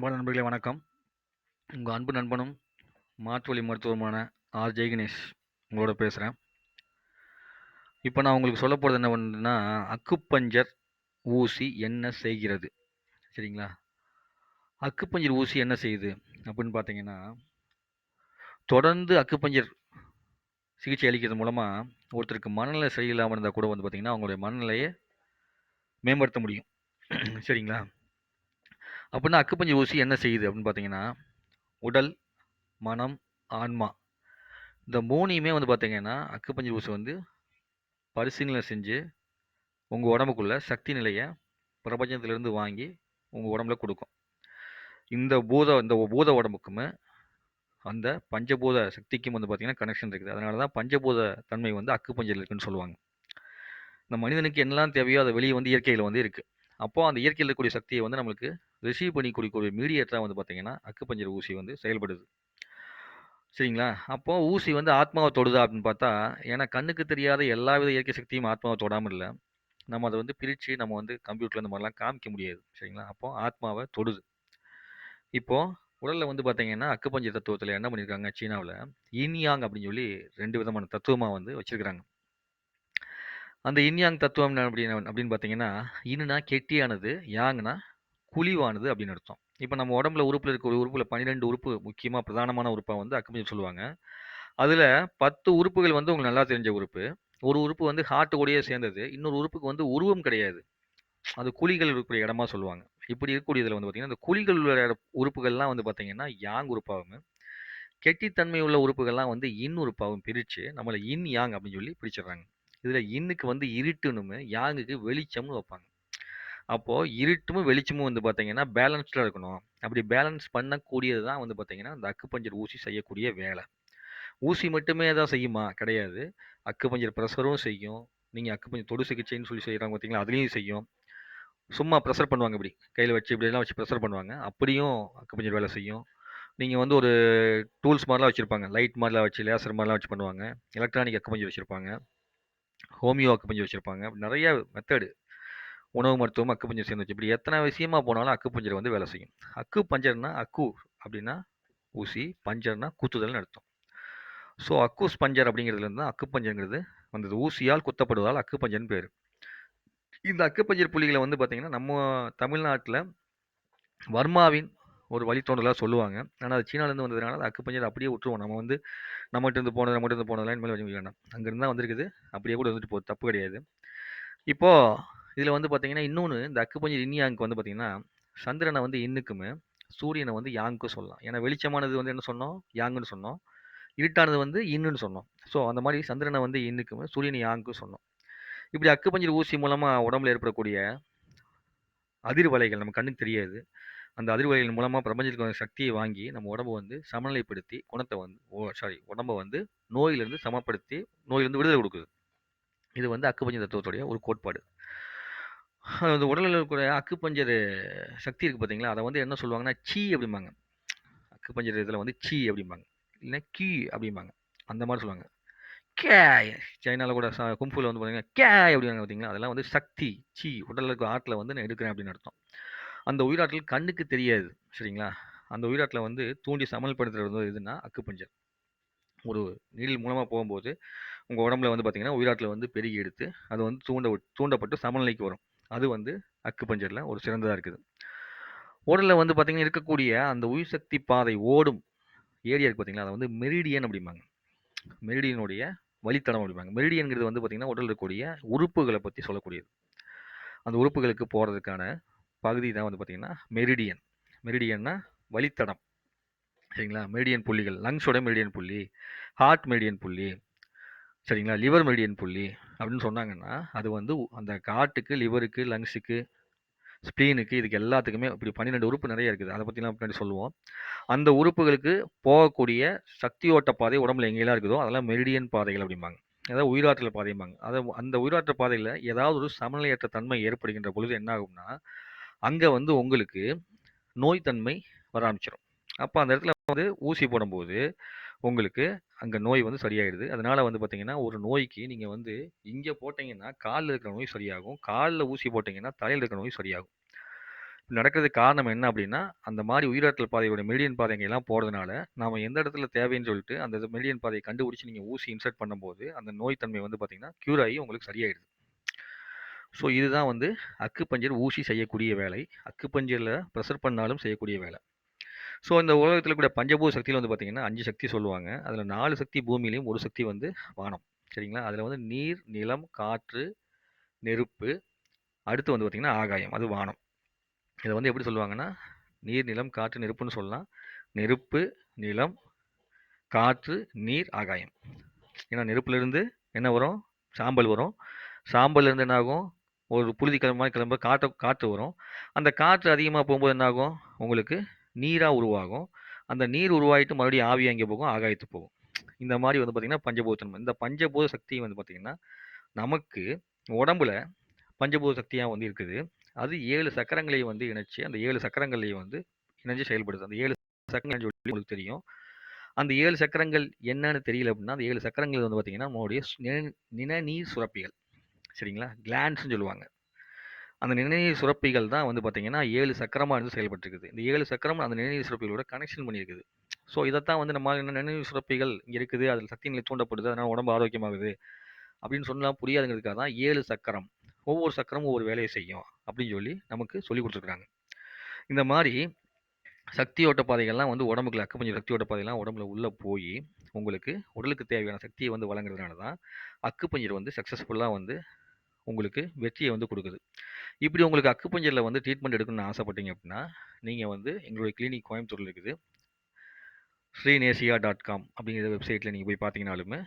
அன்பான நண்பர்களே வணக்கம். உங்கள் அன்பு நண்பனும் மாற்றுவழி மருத்துவமான ஆர். ஜெய்கணேஷ் உங்களோட பேசுகிறேன் இப்போ நான் உங்களுக்கு சொல்ல போகிறது என்ன பண்ணுன்னா அக்குப்பஞ்சர் ஊசி என்ன செய்கிறது? சரிங்களா? அக்குப்பஞ்சர் ஊசி என்ன செய்யுது அப்படின்னு பார்த்தீங்கன்னா தொடர்ந்து அக்குப்பஞ்சர் சிகிச்சை அளிக்கிறது மூலமாக ஒருத்தருக்கு மனநிலை சரியில்லாமல் இருந்தால் கூட வந்து பார்த்திங்கன்னா அவங்களுடைய மனநிலையை மேம்படுத்த முடியும். சரிங்களா? அப்படின்னா அக்குப்பஞ்சு ஊசி என்ன செய்யுது அப்படின்னு பார்த்தீங்கன்னா உடல் மனம் ஆன்மா. இந்த மூணையுமே வந்து பார்த்தீங்கன்னா அக்குப்பஞ்சு ஊசி வந்து பரிசீலனை செஞ்சு உங்கள் உடம்புக்குள்ள சக்தி நிலையை பிரபஞ்சத்திலேருந்து வாங்கி உங்கள் உடம்புல கொடுக்கும். இந்த பூத இந்த பூத உடம்புக்குமே அந்த பஞ்சபூத சக்திக்கும் வந்து பார்த்திங்கன்னா கனெக்ஷன் இருக்குது. அதனால தான் பஞ்சபூத தன்மை வந்து அக்குப்பஞ்சல் இருக்குன்னு சொல்லுவாங்க. இந்த மனிதனுக்கு என்னெல்லாம் தேவையோ அதை வெளியே வந்து இயற்கையில் வந்து இருக்குது அப்போது அந்த இயற்கையில் இருக்கக்கூடிய சக்தியை வந்து நம்மளுக்கு ரிசீவ் பண்ணி கொடுக்கக்கூடிய மீடியேட்டராக வந்து பார்த்திங்கன்னா அக்குப்பஞ்சர் ஊசி வந்து செயல்படுது. சரிங்களா? அப்போது ஊசி வந்து ஆத்மாவை தொடுதா அப்படின்னு பார்த்தா ஏன்னா கண்ணுக்கு தெரியாத எல்லா வித இயற்கை சக்தியும் ஆத்மாவை தொடாமல் இல்லை. நம்ம அதை வந்து பிரித்து நம்ம வந்து கம்ப்யூட்டரில் இந்த மாதிரிலாம் காமிக்க முடியாது. சரிங்களா? அப்போது ஆத்மாவை தொடுது. இப்போது உடலில் வந்து பார்த்தீங்கன்னா அக்குப்பஞ்ச தத்துவத்தில் என்ன பண்ணியிருக்காங்க சீனாவில்? இன்யாங் அப்படின்னு சொல்லி ரெண்டு விதமான தத்துவமாக வந்து வச்சுருக்கிறாங்க. அந்த இன்யாங் தத்துவம் அப்படின்னு அப்படின்னு பார்த்தீங்கன்னா இன்னா கெட்டியானது யாங்னா குழிவானது அப்படின்னு அர்த்தம். இப்போ நம்ம உடம்புல உறுப்பில் இருக்க ஒரு உறுப்பில் பன்னிரெண்டு உறுப்பு முக்கியமாக பிரதானமான உறுப்பாக வந்து அக்குப்பஞ்சர் சொல்லுவாங்க. அதில் பத்து உறுப்புகள் வந்து உங்களுக்கு நல்லா தெரிஞ்ச உறுப்பு. ஒரு உறுப்பு வந்து ஹார்ட் கூடயே சேர்ந்தது. இன்னொரு உறுப்புக்கு வந்து உருவம் கிடையாது. அது குழிகள் இருக்கக்கூடிய இடமா சொல்லுவாங்க. இப்படி இருக்கக்கூடியதில் வந்து பார்த்தீங்கன்னா இந்த குழிகள் உள்ள உறுப்புகள்லாம் வந்து பார்த்தீங்கன்னா யாங் உறுப்பாகவும் கெட்டித்தன்மை உள்ள உறுப்புகள்லாம் வந்து இன் உறுப்பாகவும் பிரித்து நம்மளை இன் யாங் அப்படின்னு சொல்லி பிரிச்சிடுறாங்க. இதில் இன்னுக்கு வந்து இருட்டுன்னு யாங்குக்கு வெளிச்சம்னு வைப்பாங்க. அப்போது இருட்டும் வெளிச்சமும் வந்து பார்த்தீங்கன்னா பேலன்ஸ்டாக இருக்கணும். அப்படி பேலன்ஸ் பண்ணக்கூடியது தான் வந்து பார்த்தீங்கன்னா இந்த அக்குப்பஞ்சர் ஊசி செய்யக்கூடிய வேலை. ஊசி மட்டுமே தான் செய்யுமா? கிடையாது. அக்குப்பஞ்சர் ப்ரெஷரும் செய்யும். நீங்கள் அக்குப்பஞ்சர் தொடு சிகிச்சைன்னு சொல்லி செய்கிறாங்க பார்த்தீங்களா அதுலேயும் செய்யும். சும்மா ப்ரெஷர் பண்ணுவாங்க இப்படி. கையில் வச்சு இப்படிலாம் வச்சு ப்ரெஷர் பண்ணுவாங்க. அப்படியும் அக்குப்பஞ்சர் வேலை செய்யும். நீங்கள் வந்து ஒரு டூல்ஸ் மாதிரிலாம் வச்சுருப்பாங்க. லைட் மாதிரிலாம் வச்சு லேசர் மாதிரிலாம் வச்சு பண்ணுவாங்க. எலக்ட்ரானிக் அக்குப்பஞ்சர் வச்சுருப்பாங்க. ஹோமியோ அக்குப்பஞ்சர் வச்சுருப்பாங்க. நிறைய மெத்தடு உணவு மருத்துவம் அக்குப்பஞ்சர் சேர்ந்து வச்சு. இப்படி எத்தனை விஷயமா போனாலும் அக்குப்பஞ்சர் வந்து வேலை செய்யும். அக்கு பஞ்சர்னா அக்கு அப்படின்னா ஊசி பஞ்சர்னா குத்துதல்னு அர்த்தம். ஸோ அக்கூஸ் பஞ்சர் அப்படிங்கிறதுலேருந்து தான் அக்குப்பஞ்சருங்கிறது வந்தது. ஊசியால் குத்தப்படுவதால் அக்கு பஞ்சர்னு பேர். இந்த அக்கு பஞ்சர் புள்ளிகளை வந்து பார்த்திங்கன்னா நம்ம தமிழ்நாட்டில் வர்மாவின் ஒரு வழித்தோன்றலாக சொல்லுவாங்க. ஆனால் அது சீனாலேருந்து வந்ததுனால அது அக்குப்பஞ்சர் அப்படியே விட்டுருவோம். நம்ம வந்து நம்மகிட்ட இருந்து போனது நம்மகிட்ட இருந்து போனதெல்லாம் இனிமேல் வச்சுக்க வேண்டாம் அங்கேருந்து தான் வந்திருக்குது. அப்படியே கூட வந்துட்டு போகுது. தப்பு கிடையாது. இப்போது இதில் வந்து பார்த்தீங்கன்னா இன்னொன்று இந்த அக்குப்பஞ்சர் இன்னியாங்க்கு வந்து பார்த்தீங்கன்னா சந்திரனை வந்து இன்னுக்குமே சூரியனை வந்து யாங்க்கும் சொல்லலாம். ஏன்னா வெளிச்சமானது வந்து என்ன சொன்னோம்? யாங்குன்னு சொன்னோம். இருட்டானது வந்து இன்னுன்னு சொன்னோம். ஸோ அந்த மாதிரி சந்திரனை வந்து இன்னுக்குமே சூரியனை யாங்க்கும் சொன்னோம். இப்படி அக்குப்பஞ்சர் ஊசி மூலமாக உடம்புல ஏற்படக்கூடிய அதிர்வலைகள் நம்ம கண்ணுக்கு தெரியாது. அந்த அதிர்வலைகள் மூலமாக பிரபஞ்சத்துக்கு சக்தியை வாங்கி நம்ம உடம்பை வந்து சமநிலைப்படுத்தி குணத்தை வந்து ஓ சாரி உடம்பை வந்து நோயிலிருந்து சமப்படுத்தி நோயிலிருந்து விடுதலை கொடுக்குது. இது வந்து அக்குப்பஞ்சர் தத்துவத்துடைய ஒரு கோட்பாடு. அது உடலில் இருக்கிற அக்குப்பஞ்சர் சக்தி இருக்குது பார்த்தீங்களா? அதை வந்து என்ன சொல்லுவாங்கன்னா சீ அப்படிம்பாங்க. அக்குப்பஞ்சர் இதில் வந்து சீ அப்படிம்பாங்க. இல்லைன்னா கீ அப்படிம்பாங்க. அந்த மாதிரி சொல்லுவாங்க. கே சைனாவில் கூட கும்பூவில் வந்து பார்த்தீங்கன்னா கே அப்படிங்க பார்த்தீங்களா? அதெல்லாம் வந்து சக்தி சீ. உடலில் இருக்க ஆட்டில் வந்து நான் எடுக்கிறேன் அப்படின்னு அர்த்தம். அந்த உயிராற்றல் கண்ணுக்கு தெரியாது சரிங்களா? அந்த உயிராட்டில் வந்து தூண்டி சமல்படுத்துறது வந்து எதுனா அக்குப்பஞ்சர். ஒரு நீடில் மூலமாக போகும்போது உங்கள் உடம்புல வந்து பார்த்திங்கன்னா உயிராட்டில் வந்து பெருகி எடுத்து அது வந்து தூண்ட தூண்டப்பட்டு சமநிலைக்கு வரும். அது வந்து அக்குப்பஞ்சரில் ஒரு சிறந்ததாக இருக்குது. உடலில் வந்து பார்த்திங்கன்னா இருக்கக்கூடிய அந்த உயிர் சக்தி பாதை ஓடும் ஏரியா இருக்குது பார்த்தீங்களா அதை வந்து மெரிடியன் அப்படிம்பாங்க. மெரிடியனுடைய வழித்தடம் அப்படிம்பாங்க. மெரிடியன்கிறது வந்து பார்த்திங்கன்னா உடலில் இருக்கக்கூடிய உறுப்புகளை பற்றி சொல்லக்கூடியது. அந்த உறுப்புகளுக்கு போகிறதுக்கான பகுதி தான் வந்து பார்த்திங்கன்னா மெரிடியன். மெரிடியன்னா வழித்தடம். சரிங்களா? மெரிடியன் புள்ளிகள். லங்ஸோட மெரிடியன் புள்ளி ஹார்ட் மெரிடியன் புள்ளி சரிங்களா? லிவர் மெரிடியன் புள்ளி அப்படின்னு சொன்னாங்கன்னா அது வந்து அந்த காட்டுக்கு லிவருக்கு லங்ஸுக்கு ஸ்ப்ளீனுக்கு இதுக்கு எல்லாத்துக்குமே இப்படி பன்னிரெண்டு உறுப்பு நிறைய இருக்குது. அதை பற்றிலாம் பின்னாடி சொல்லுவோம். அந்த உறுப்புகளுக்கு போகக்கூடிய சக்தி ஓட்ட பாதை உடம்புல எங்கெல்லாம் இருக்குதோ அதெல்லாம் மெரிடியன் பாதைகள் அப்படிம்பாங்க. அதாவது உயிராற்றல் பாதைம்பாங்க. அதை அந்த உயிராற்றல் பாதையில் ஏதாவது ஒரு சமநிலையற்ற தன்மை ஏற்படுகின்ற பொழுது என்ன ஆகும்னா அங்கே வந்து உங்களுக்கு நோய் தன்மை வர ஆரம்பிச்சிடும் அப்போ அந்த இடத்துல வந்து ஊசி போடும்போது உங்களுக்கு அங்கே நோய் வந்து சரியாயிடுது அதனால் வந்து பார்த்தீங்கன்னா ஒரு நோய்க்கு நீங்கள் வந்து இங்கே போட்டிங்கன்னா காலில் இருக்கிற நோய் சரியாகும் காலில் ஊசி போட்டிங்கன்னா தலையில் இருக்கிற நோய் சரியாகும் நடக்கிறதுக்கு காரணம் என்ன அப்படின்னா, அந்த மாதிரி உயிராற்றல் பாதையோட மெடியன் பாதைங்கெல்லாம் போகிறதுனால நாம் எந்த இடத்துல தேவைன்னு சொல்லிட்டு அந்த மெடியன் பாதையை கண்டுபிடிச்சி நீங்கள் ஊசி இன்சர்ட் பண்ணும்போது, அந்த நோய் தன்மை வந்து பார்த்திங்கன்னா க்யூர் ஆகி உங்களுக்கு சரியாயிடுது. ஸோ இதுதான் வந்து அக்குப்பஞ்சர் ஊசி செய்யக்கூடிய வேலை. அக்குப்பஞ்சரில் ப்ரெஷர் பண்ணாலும் செய்யக்கூடிய வேலை. ஸோ இந்த உலகத்தில் கூடிய பஞ்சபூத சக்தியில் வந்து பார்த்தீங்கன்னா, அஞ்சு சக்தி சொல்லுவாங்க. அதில் நாலு சக்தி பூமியிலையும் ஒரு சக்தி வந்து வானம். சரிங்களா? அதில் வந்து நீர், நிலம், காற்று, நெருப்பு, அடுத்து வந்து பார்த்திங்கன்னா ஆகாயம். அது வானம். இதை வந்து எப்படி சொல்லுவாங்கன்னா, நீர், நிலம், காற்று, நெருப்புன்னு சொல்லலாம். நெருப்பு, நிலம், காற்று, நீர், ஆகாயம். ஏன்னா நெருப்புலேருந்து என்ன வரும்? சாம்பல் வரும். சாம்பல்லேருந்து என்ன ஆகும்? ஒரு புழுதி கிளம்பு கிளம்ப காற்று காற்று வரும். அந்த காற்று அதிகமாக போகும்போது என்னாகும் உங்களுக்கு நீராக உருவாகும். அந்த நீர் உருவாகிட்டு மறுபடியும் ஆவி அங்கே போகும்? ஆகாயத்துக்கு போகும். இந்த மாதிரி வந்து பார்த்தீங்கன்னா, பஞ்சபூதன்மை இந்த பஞ்சபூத சக்தி வந்து பார்த்திங்கன்னா நமக்கு உடம்புல பஞ்சபூத சக்தியாக வந்து இருக்குது. அது ஏழு சக்கரங்களையும் வந்து இணைச்சி அந்த ஏழு சக்கரங்களையும் வந்து இணைஞ்சு செயல்படுது. அந்த ஏழு சக்கரங்கள் சொல்லி உங்களுக்கு தெரியும். அந்த ஏழு சக்கரங்கள் என்னன்னு தெரியல அப்படின்னா, அந்த ஏழு சக்கரங்கள் வந்து பார்த்தீங்கன்னா, நம்மளுடைய ஸ் நிணநீர் சுரப்பிகள். சரிங்களா? கிளான்ஸ்னு சொல்லுவாங்க. அந்த நிணநீர் சுரப்பிகள் தான் வந்து பார்த்தீங்கன்னா, ஏழு சக்கரமாக இருந்து செயல்பட்டுருக்குது. இந்த ஏழு சக்கரம் அந்த நிணநீர் சுரப்பிகளோட கனெக்ஷன் பண்ணியிருக்குது. ஸோ இதைத்தான் வந்து நம்ம நினைவு சுரப்பிகள் இங்கே இருக்குது. அதில் சக்தி நிலை தூண்டப்படுது. அதனால் உடம்பு ஆரோக்கியமாகுது. அப்படின்னு சொன்னால் புரியாதுங்கிறதுக்காக தான் ஏழு சக்கரம். ஒவ்வொரு சக்கரமும் ஒவ்வொரு வேலையை செய்யும். அப்படின்னு சொல்லி நமக்கு சொல்லிக் கொடுத்துருக்காங்க இந்த மாதிரி சக்தி ஓட்ட பாதைகள்லாம் வந்து உடம்புக்குள்ள அக்குப்பஞ்சு சக்தி ஓட்ட பாதைலாம் உடம்புல உள்ளே போய் உங்களுக்கு உடலுக்கு தேவையான சக்தியை வந்து வழங்குறதுனால தான், அக்குபஞ்சர் வந்து சக்ஸஸ்ஃபுல்லாக வந்து உங்களுக்கு வெற்றியை வந்து கொடுக்குது இப்படி உங்களுக்கு அக்குப்பஞ்சரில் வந்து ட்ரீட்மெண்ட் எடுக்கணும்னு ஆசைப்பட்டீங்க அப்படின்னா, நீங்கள் வந்து எங்களுடைய கிளினிக் கோயம்புத்தூரில் இருக்குது. ஸ்ரீநேசியா டாட் காம் அப்படிங்கிற வெப்சைட்டில் நீங்கள் போய் பார்த்தீங்கனாலுமே,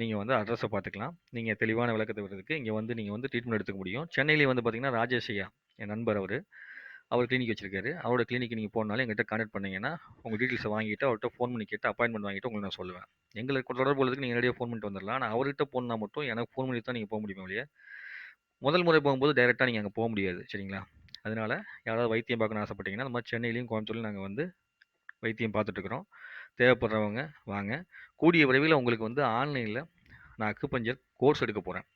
நீங்கள் வந்து அட்ரஸை பார்த்துக்கலாம். நீங்கள் தெளிவான விளக்கத்தை விடுறதுக்கு இங்கே வந்து நீங்கள் வந்து ட்ரீட்மெண்ட் எடுத்துக்க முடியும். சென்னையிலேயே வந்து பார்த்தீங்கன்னா, ராஜேஷ் என் நண்பர் அவர் அவர் கிளினிக் வச்சிருக்காரு. அவரோட கிளினிக் நீங்கள் போனாலும் எங்கள்கிட்ட கான்டக்ட் பண்ணிங்கன்னா உங்கள் டீட்டெயில்ஸை வாங்கிட்டு அவர்கிட்ட ஃபோன் பண்ணி கேட்டு அப்பாயின்மெண்ட் வாங்கிட்டு உங்களுக்கு நான் சொல்லுவேன். எங்களுக்கு தொடர்பு உள்ளதுக்கு நீங்கள் நேரடியா ஃபோன் பண்ணிட்டு வந்துடலாம் ஆனால் அவர்கிட்ட போனால் மட்டும் எனக்கு ஃபோன் பண்ணி தான் நீங்கள் போக முடியும் இல்லையா முதல் முறை போகும்போது டைரெக்டாக நீங்கள் அங்கே போக முடியாது. சரிங்களா? அதனால யாராவது வைத்தியம் பார்க்கணும்னு ஆசைப்பட்டீங்கன்னா, அந்த மாதிரி சென்னையிலையும் கோயம்புத்தூர்லையும் நாங்கள் வந்து வைத்தியம் பார்த்துட்ருக்குறோம் தேவைப்படுறவங்க வாங்க. கூடிய விரைவில் உங்களுக்கு வந்து ஆன்லைனில் நான் அக்குப்பஞ்சர் கோர்ஸ் எடுக்க போகிறேன்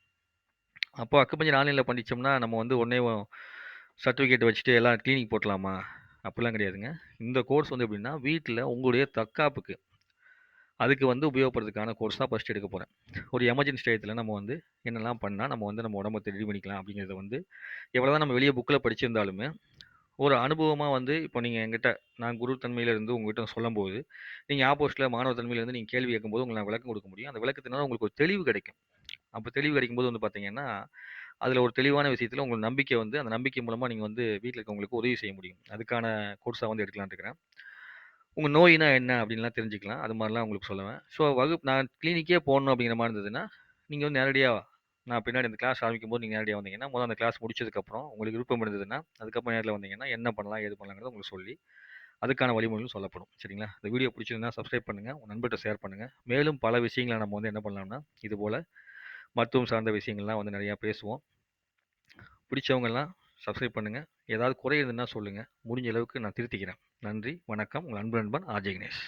அப்போ அக்குப்பஞ்சர் ஆன்லைனில் பண்ணிச்சோம்னா நம்ம வந்து உடனே சர்டிஃபிகேட் வச்சுட்டு எல்லாம் கிளினிக் போட்டலாமா அப்படிலாம் கிடையாதுங்க. இந்த கோர்ஸ் வந்து எப்படின்னா, வீட்டில் உங்களுடைய தற்காப்புக்கு அதுக்கு வந்து உபயோகப்படுறதுக்கான கோர்ஸ் தான் ஃபஸ்ட் எடுக்க போகிறேன் ஒரு எமர்ஜென்சி டயத்தில் நம்ம வந்து என்னெல்லாம் பண்ணால் நம்ம வந்து நம்ம உடம்ப ரெடி பண்ணிக்கலாம் அப்படிங்கிறத வந்து, எவ்வளோதான் நம்ம வெளியே புக்கில் படிச்சிருந்தாலுமே, ஒரு அனுபவமாக வந்து இப்போ நீங்கள் என்கிட்ட நான் குரு தன்மையிலேருந்து உங்ககிட்ட சொல்லும்போது, நீங்கள் ஆப்போசிட்டில் மாணவ தன்மையிலேருந்து நீங்கள் கேள்வி கேட்கும்போது உங்களுக்கு நான் விளக்கம் கொடுக்க முடியும். அந்த விளக்கத்தினால உங்களுக்கு ஒரு தெளிவு கிடைக்கும். அப்போ தெளிவு கிடைக்கும்போது வந்து பார்த்தீங்கன்னா, அதில் ஒரு தெளிவான விஷயத்தில் உங்களுக்கு நம்பிக்கை வந்து அந்த நம்பிக்கை மூலமாக நீங்கள் வந்து வீட்டில் இருக்கவங்களுக்கு உதவி செய்ய முடியும். அதுக்கான கோர்ஸாக வந்து எடுக்கலாம்னு இருக்கிறேன். உங்கள் நோயினா என்ன அப்படின்லாம் தெரிஞ்சுக்கலாம். அது மாதிரிலாம் உங்களுக்கு சொல்லுவேன். ஸோ வகுப்பு நான் கிளினிக்கே போகணும் அப்படிங்கிற மாதிரி இருந்ததுன்னா, நீங்கள் வந்து நேரடியாக நான் பின்னாடி அந்த கிளாஸ் ஆரம்பிக்கும்போது நீங்கள் நேரடியாக வந்தீங்கன்னா, முதல்ல அந்த கிளாஸ் முடிச்சதுக்கப்புறம் உங்களுக்கு விருப்பம் இருந்ததுன்னா, அதுக்கப்புறம் நேரில் வந்தீங்கன்னா, என்ன பண்ணலாம், ஏது பண்ணலாங்கிறத உங்களுக்கு சொல்லி, அதுக்கான வழிமுறைகளும் சொல்லப்படும். சரிங்களா? இந்த வீடியோ பிடிச்சிருந்தா சப்ஸ்கிரைப் பண்ணுங்க. உங்கள் நண்பர்கிட்ட ஷேர் பண்ணுங்கள் மேலும் பல விஷயங்களை நம்ம வந்து என்ன பண்ணலாம்னா, இதுபோல மருத்துவம் சார்ந்த விஷயங்கள்லாம் வந்து நிறையா பேசுவோம். பிடிச்சவங்கெல்லாம் சப்ஸ்கிரைப் பண்ணுங்கள் ஏதாவது குறை இருந்ததுன்னா சொல்லுங்கள் முடிஞ்ச அளவுக்கு நான் திருத்திக்கிறேன். நன்றி, வணக்கம். உங்கள் அன்பு நண்பன் ஆர். கணேஷ்.